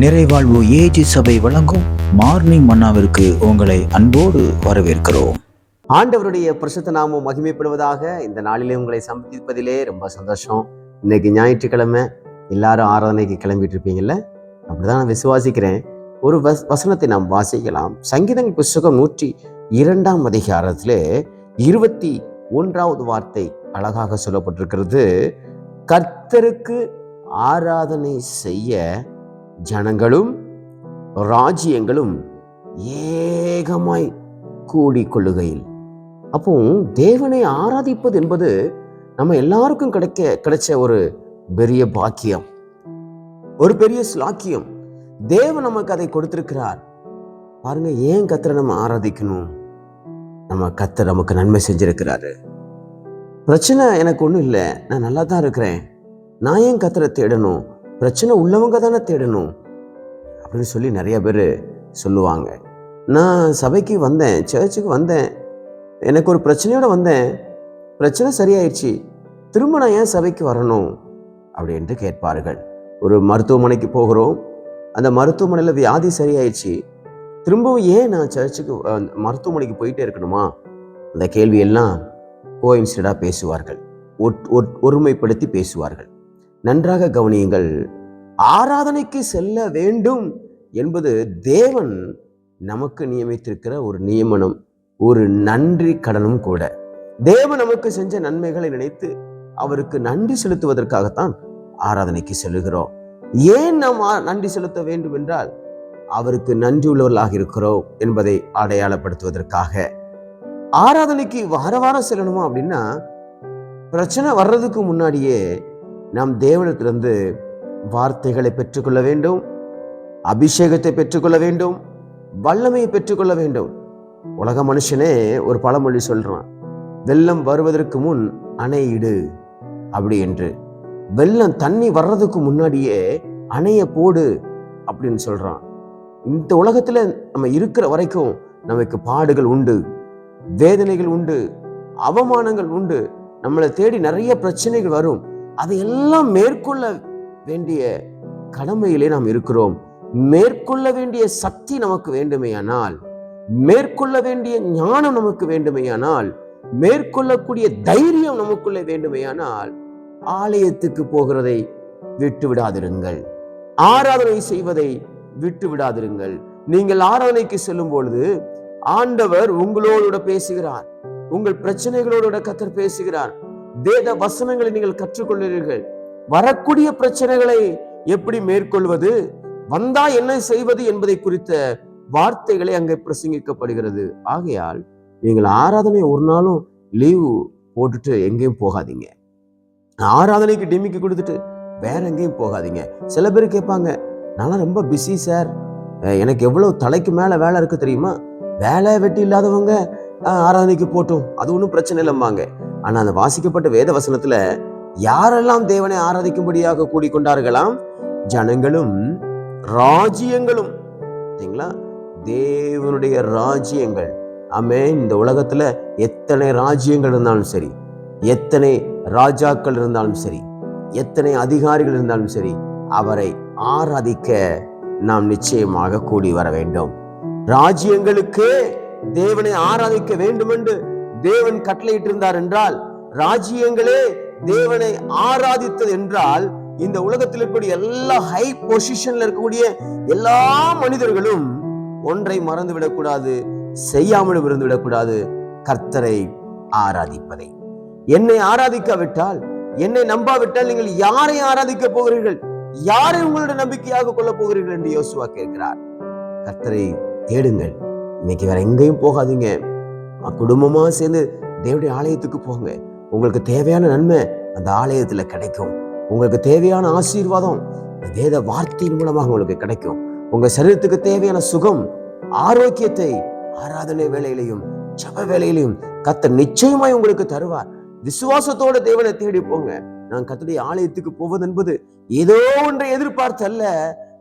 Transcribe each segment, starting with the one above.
நிறைவாழ்வு AG சபை வழங்கும் morning மன்னாவிற்கு உங்களை அன்போடு வரவேற்கிறோம். ஆண்டவருடைய பிரசுத்த நாமம் மகிமைப்படுவதாக இந்த நாளிலே உங்களை சந்திப்பதிலே ரொம்ப சந்தோஷம். இன்னைக்கு ஞாயிற்றுக்கிழமை எல்லாரும் ஆராதனைக்கு கிளம்பிட்டு இருப்பீங்கல்ல அப்படிதான் நான் விசுவாசிக்கிறேன். ஒரு வஸ் வசனத்தை நாம் வாசிக்கலாம். சங்கீதங்கள் புஸ்தகம் நூற்றி இரண்டாம் அதிகாரத்தில் இருபத்தி ஒன்றாவது வார்த்தை அழகாக சொல்லப்பட்டிருக்கிறது. கர்த்தருக்கு ஆராதனை செய்ய ஜனங்களும் ராஜ்யங்களும் ஏகமாய் கூடிக்கொள்ளுகையில். அப்போ தேவனை ஆராதிப்பது என்பது நம்ம எல்லாருக்கும் கிடைக்க கிடைச்ச ஒரு பெரிய பாக்கியம். ஒரு பெரிய ஸ்லாக்கியம் தேவன் நமக்கு அதை கொடுத்திருக்கிறார். பாருங்க ஏன் கத்தரை நம்ம ஆராதிக்கணும்? நம்ம கத்தர் நமக்கு நன்மை செஞ்சிருக்கிறாரு. பிரச்சனை எனக்கு ஒன்றும் இல்லை. நான் நல்லா தான் இருக்கிறேன். நான் ஏன் கத்தரை தேடணும்? பிரச்சனை உள்ளவங்க தானே தேடணும் அப்படின்னு சொல்லி நிறைய பேர் சொல்லுவாங்க. நான் சபைக்கு வந்தேன் சர்ச்சுக்கு வந்தேன் எனக்கு ஒரு பிரச்சனையோடு வந்தேன். பிரச்சனை சரியாயிடுச்சு திரும்ப நான் ஏன் சபைக்கு வரணும் அப்படின்ட்டு கேட்பார்கள். ஒரு மருத்துவமனைக்கு போகிறோம் அந்த மருத்துவமனையில் வியாதி சரியாயிடுச்சு திரும்பவும் ஏன் நான் சர்ச்சுக்கு மருத்துவமனைக்கு போயிட்டே இருக்கணுமா? அந்த கேள்வியெல்லாம் கோயின்சிடடாக பேசுவார்கள். ஒட்- ஒட்- ஒருமைப்படுத்தி பேசுவார்கள். நன்றாக கவனியுங்கள். ஆராதனைக்கு செல்ல வேண்டும் என்பது தேவன் நமக்கு நியமித்திருக்கிற ஒரு நியமனம் ஒரு நன்றி கடனும் கூட. தேவன் நமக்கு செஞ்ச நன்மைகளை நினைத்து அவருக்கு நன்றி செலுத்துவதற்காகத்தான் ஆராதனைக்கு செல்லுகிறோம். ஏன் நாம் ஆ- நன்றி செலுத்த வேண்டும் என்றால் அவருக்கு நன்றி உள்ளவர்களாக இருக்கிறோம் என்பதை அடையாளப்படுத்துவதற்காக. ஆராதனைக்கு வார வாரம் செல்லணுமா அப்படின்னா பிரச்சனை வர்றதுக்கு முன்னாடியே நாம் தேவனத்திலிருந்து வார்த்தைகளை பெற்றுக்கொள்ள வேண்டும் அபிஷேகத்தை பெற்றுக்கொள்ள வேண்டும் வல்லமையை பெற்றுக்கொள்ள வேண்டும். உலக மனுஷனே ஒரு பழமொழி சொல்றான் வெள்ளம் வருவதற்கு முன் அணையிடு அப்படி என்று. வெள்ளம் தண்ணி வர்றதுக்கு முன்னாடியே அணைய போடு அப்படின்னு சொல்றான். இந்த உலகத்துல நம்ம இருக்கிற வரைக்கும் நமக்கு பாடுகள் உண்டு வேதனைகள் உண்டு அவமானங்கள் உண்டு. நம்மளை தேடி நிறைய பிரச்சனைகள் வரும். அதையெல்லாம் மேற்கொள்ள வேண்டிய கடமையிலே நாம் இருக்கிறோம். மேற்கொள்ள வேண்டிய சக்தி நமக்கு வேண்டுமையானால் மேற்கொள்ள வேண்டிய ஞானம் நமக்கு வேண்டுமேயானால் மேற்கொள்ளக்கூடிய தைரியம் நமக்குள்ளே வேண்டுமையானால் ஆலயத்துக்கு போகிறதை விட்டு விடாதிருங்கள். ஆராதனை செய்வதை விட்டு விடாதிருங்கள். நீங்கள் ஆராதனைக்கு செல்லும் பொழுது ஆண்டவர் உங்களோடு பேசுகிறார். உங்கள் பிரச்சனைகளோடு கத்தர் பேசுகிறார். வேத வசனங்களை நீங்கள் கற்றுக்கொள்கிறீர்கள். வரக்கூடிய பிரச்சனைகளை எப்படி மேற்கொள்வது? வந்தா என்ன செய்வது என்பதை குறித்த வார்த்தைகளை அங்கே பிரசங்கிக்கப்படுகிறது. ஆகையால் நீங்கள் ஆராதனை ஒரு நாளும் லீவு போட்டுட்டு எங்கேயும் போகாதீங்க. ஆராதனைக்கு டிமிக்கு கொடுத்துட்டு வேற எங்கேயும் போகாதீங்க. சில பேர் கேட்பாங்க நான் ரொம்ப பிஸி சார் எனக்கு எவ்வளவு தலைக்கு மேல வேலை இருக்கு தெரியுமா? வேலை வெட்டி இல்லாதவங்க ஆராதனைக்கு போட்டோம். அது ஒன்றும் பிரச்சனை இல்லைம்பாங்க. ஆனா அந்த வாசிக்கப்பட்ட வேத வசனத்துல யாரெல்லாம் தேவனை ஆராதிக்கும்படியாக கூடிக்கொண்டார்களாம்? ஜனங்களும் ராஜ்யங்களும். சரிங்களா? தேவனுடைய ராஜ்யங்கள். ஆமே இந்த உலகத்துல எத்தனை ராஜ்யங்கள் இருந்தாலும் சரி எத்தனை ராஜாக்கள் இருந்தாலும் சரி எத்தனை அதிகாரிகள் இருந்தாலும் சரி அவரை ஆராதிக்க நாம் நிச்சயமாக கூடி வர வேண்டும். ராஜ்யங்களுக்கு தேவனை ஆராதிக்க வேண்டும் என்று தேவன் கட்டளையிட்டிருந்தார் என்றால் ராஜ்யங்களே தேவனை ஆராதித்தது என்றால் இந்த உலகத்தில் இருக்கக்கூடிய எல்லா ஹை பொசிஷன்ல இருக்கக்கூடிய எல்லா மனிதர்களும் ஒன்றை மறந்து விடக்கூடாது செய்யாமலும் இருந்து விடக்கூடாது கர்த்தரை ஆராதிப்பதை. என்னை ஆராதிக்காவிட்டால் என்னை நம்பாவிட்டால் நீங்கள் யாரை ஆராதிக்க போகிறீர்கள்? யாரை உங்களுடைய நம்பிக்கையாக கொள்ள போகிறீர்கள் என்று யோசுவா கேட்கிறார். கர்த்தரை தேடுங்கள். இன்னைக்கு வேற எங்கேயும் போகாதீங்க. குடும்பமாக குடும்பமா சேர்ந்து தேவடைய ஆலயத்துக்கு போங்க. உங்களுக்கு தேவையான நன்மை அந்த ஆலயத்துல கிடைக்கும். உங்களுக்கு தேவையான ஆசீர்வாதம் வேத வார்த்தையின் மூலமாக உங்களுக்கு கிடைக்கும். உங்க சரீரத்துக்கு தேவையான சுகம் ஆரோக்கியத்தை ஆராதனை வேலையிலையும் ஜப வேலையிலையும் கத்த நிச்சயமாய் உங்களுக்கு தருவார். விசுவாசத்தோட தேவனை தேடி போங்க. நான் கத்துடைய ஆலயத்துக்கு போவது என்பது ஏதோ ஒன்றை எதிர்பார்த்தல்ல.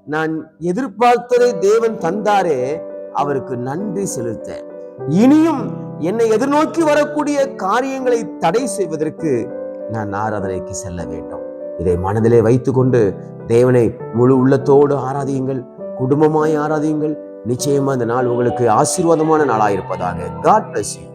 நான் எதிர்பார்த்ததை தேவன் தந்தாரே அவருக்கு நன்றி செலுத்த. இனியும் என்னை எதிர்நோக்கி வரக்கூடிய காரியங்களை தடை செய்வதற்கு நான் ஆராதனைக்கு செல்ல வேண்டும். இதை மனதிலே வைத்துக்கொண்டு தேவனை முழு உள்ளத்தோடு ஆராதியுங்கள் குடும்பமாய் ஆராதியுங்கள். நிச்சயமா இந்த நாள் உங்களுக்கு ஆசீர்வாதமான நாளாயிருப்பதாக காட் பிளஸ் யூ